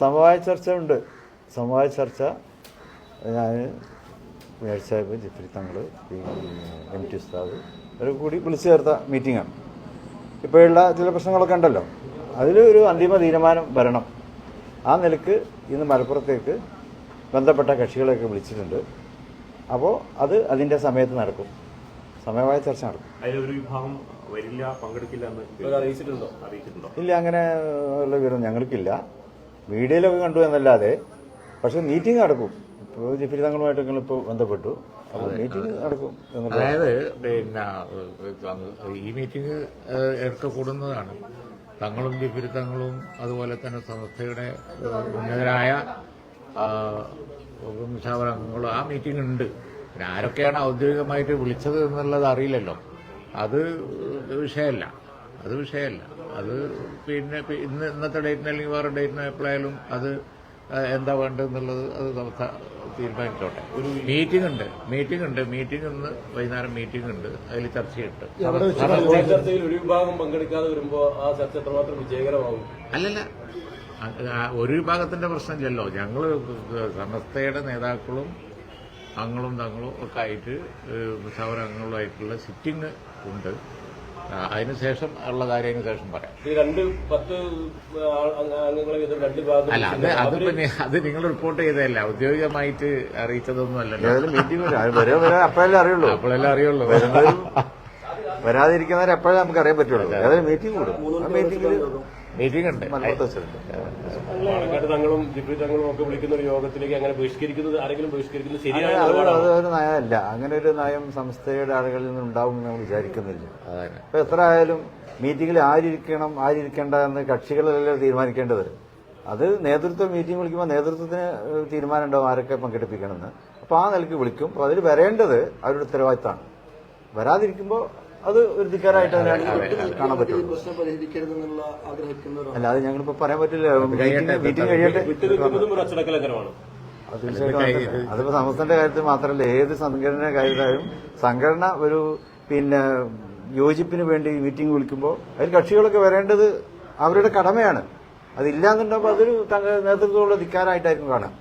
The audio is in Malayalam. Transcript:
സമവായ ചർച്ച ഉണ്ട് സമവായ ചർച്ച ഞാൻ മേയർ സാഹിബ് ജിഫ്രി തങ്ങൾ എം ടി ഉസ്താദ് ഇവരെ കൂടി വിളിച്ചു ചേർത്ത മീറ്റിങ്ങാണ്. ഇപ്പോഴുള്ള ചില പ്രശ്നങ്ങളൊക്കെ ഉണ്ടല്ലോ. അതിലൊരു അന്തിമ തീരുമാനം വരണം. ആ നിലയ്ക്ക് ഇന്ന് മലപ്പുറത്തേക്ക് ബന്ധപ്പെട്ട കക്ഷികളെയൊക്കെ വിളിച്ചിട്ടുണ്ട്. അപ്പോൾ അത് അതിന്റെ സമയത്ത് നടക്കും. സമയമായ ചർച്ച നടക്കും. അതിലൊരു വിഭാഗം വരില്ല പങ്കെടുക്കില്ല എന്ന് അറിയിച്ചിട്ടുണ്ടോ അറിയിച്ചിട്ടുണ്ടോ? ഇല്ല അങ്ങനെ ഉള്ള വിവരം ഞങ്ങൾക്കില്ല. മീഡിയയിലൊക്കെ കണ്ടു എന്നല്ലാതെ പക്ഷെ മീറ്റിംഗ് നടക്കും. ഇപ്പോൾ ജിഫിരി തങ്ങളുമായിട്ട് ഇപ്പോൾ ബന്ധപ്പെട്ടു. അപ്പോൾ മീറ്റിംഗ് നടക്കും അതായത് പിന്നെ ഈ മീറ്റിംഗ് ഇടയ്ക്ക് കൂടുന്നതാണ്. തങ്ങളും ജിഫിരിത്തങ്ങളും അതുപോലെ തന്നെ സംസ്ഥയുടെ ഉന്നതരായ വംശാവരംഗങ്ങളും ആ മീറ്റിംഗ് ഉണ്ട്. പിന്നെ ആരൊക്കെയാണ് ഔദ്യോഗികമായിട്ട് വിളിച്ചത് എന്നുള്ളത് അറിയില്ലല്ലോ. അത് വിഷയമല്ല. അത് വിഷയമല്ല. അത് പിന്നെ ഇന്ന് ഇന്നത്തെ ഡേറ്റിന് അല്ലെങ്കിൽ വേറെ ഡേറ്റിന് എപ്പോഴായാലും അത് എന്താ വേണ്ടതെന്നുള്ളത് അത് സംസ്ഥ തീരുമാനിച്ചോട്ടെ. ഒരു മീറ്റിംഗ് ഉണ്ട്. മീറ്റിംഗ് ഉണ്ട്. മീറ്റിംഗ് ഇന്ന് വൈകുന്നേരം മീറ്റിംഗ് ഉണ്ട്. അതിൽ ചർച്ചയുണ്ട്. ചർച്ചയിൽ ഒരു വിഭാഗം പങ്കെടുക്കാതെ വരുമ്പോൾ ആ ചർച്ച എത്രമാത്രം വിജയകരമാകും? അല്ലല്ല. ഒരു വിഭാഗത്തിന്റെ പ്രശ്നമില്ലല്ലോ ഞങ്ങൾ സമസ്തയുടെ നേതാക്കളും അങ്ങളും തങ്ങളും ഒക്കെ ആയിട്ട് സമരങ്ങളുമായിട്ടുള്ള സിറ്റിംഗ് ഉണ്ട്. അതിനുശേഷം ഉള്ള കാര്യം ശേഷം പറയാം. ഈ രണ്ട് പത്ത് അംഗങ്ങളെ വീതം രണ്ട് ഭാഗം അല്ല അത് അത് പിന്നെ അത് നിങ്ങൾ റിപ്പോർട്ട് ചെയ്തതല്ല. ഔദ്യോഗികമായിട്ട് അറിയിച്ചതൊന്നും അല്ലല്ലോ. മീറ്റിംഗ് വരെ? വരെ അപ്പോഴല്ലേ അറിയുള്ളൂ. അപ്പോഴല്ലേ അറിയുള്ളൂ. വരാതിരിക്കുന്നവരെ എപ്പോഴേ നമുക്ക് അറിയാൻ പറ്റുള്ളൂ. ഏതായാലും മീറ്റിംഗ് കൂടും. മീറ്റിംഗിൽ മീറ്റിംഗ് ഉണ്ട് പാലക്കാട് തങ്ങളും ജിബ്രി തങ്ങളും ഒക്കെ വിളിക്കുന്ന ഒരു യോഗത്തിലേക്ക് അങ്ങനെ ബഹിഷ്കരിക്കുന്നത് ആരെങ്കിലും ബഹിഷ്കരിക്കുന്നത് ശരിയായ അത് ഒരു നയമല്ല. അങ്ങനെ ഒരു നയം സംസ്ഥയുടെ ആളുകളിൽ നിന്ന് ഉണ്ടാവും എന്ന് നമ്മൾ വിചാരിക്കുന്നില്ല. അപ്പൊ ഇപ്പൊ എത്ര ആയാലും മീറ്റിംഗിൽ ആരിക്കണം ആരിക്കേണ്ട എന്ന് കക്ഷികളല്ലേ തീരുമാനിക്കേണ്ടത് അത് നേതൃത്വം മീറ്റിംഗ് വിളിക്കുമ്പോൾ നേതൃത്വത്തിന് തീരുമാനം ഉണ്ടാവും ആരൊക്കെ പങ്കെടുപ്പിക്കണമെന്ന്. അപ്പോൾ ആ നിലയ്ക്ക് വിളിക്കും. അപ്പോൾ അതിൽ വരേണ്ടത് അവരുടെ ഉത്തരവാദിത്തമാണ്. വരാതിരിക്കുമ്പോൾ അത് ഒരു ധിക്കാരായിട്ട് കാണാൻ പറ്റും പ്രശ്നം പരിഹരിക്കരുതെന്നുള്ള ആഗ്രഹിക്കുന്നവരാണ് അല്ല അത് ഞങ്ങളിപ്പോൾ പറയാൻ പറ്റില്ല. മീറ്റിംഗ് കഴിയട്ടെ തീർച്ചയായിട്ടും അതിപ്പോ സമസ്തന്റെ കാര്യത്തിൽ മാത്രമല്ല ഏത് സംഘടന കാര്യത്തിലായാലും സംഘടന ഒരു പിന്നെ യോജിപ്പിന് വേണ്ടി മീറ്റിംഗ് വിളിക്കുമ്പോൾ അതിൽ കക്ഷികളൊക്കെ വരേണ്ടത് അവരുടെ കടമയാണ്. അതില്ലാന്നുണ്ടാകുമ്പോൾ അതൊരു നേതൃത്വമുള്ള ധിക്കാരായിട്ടായിരിക്കും കാണാം.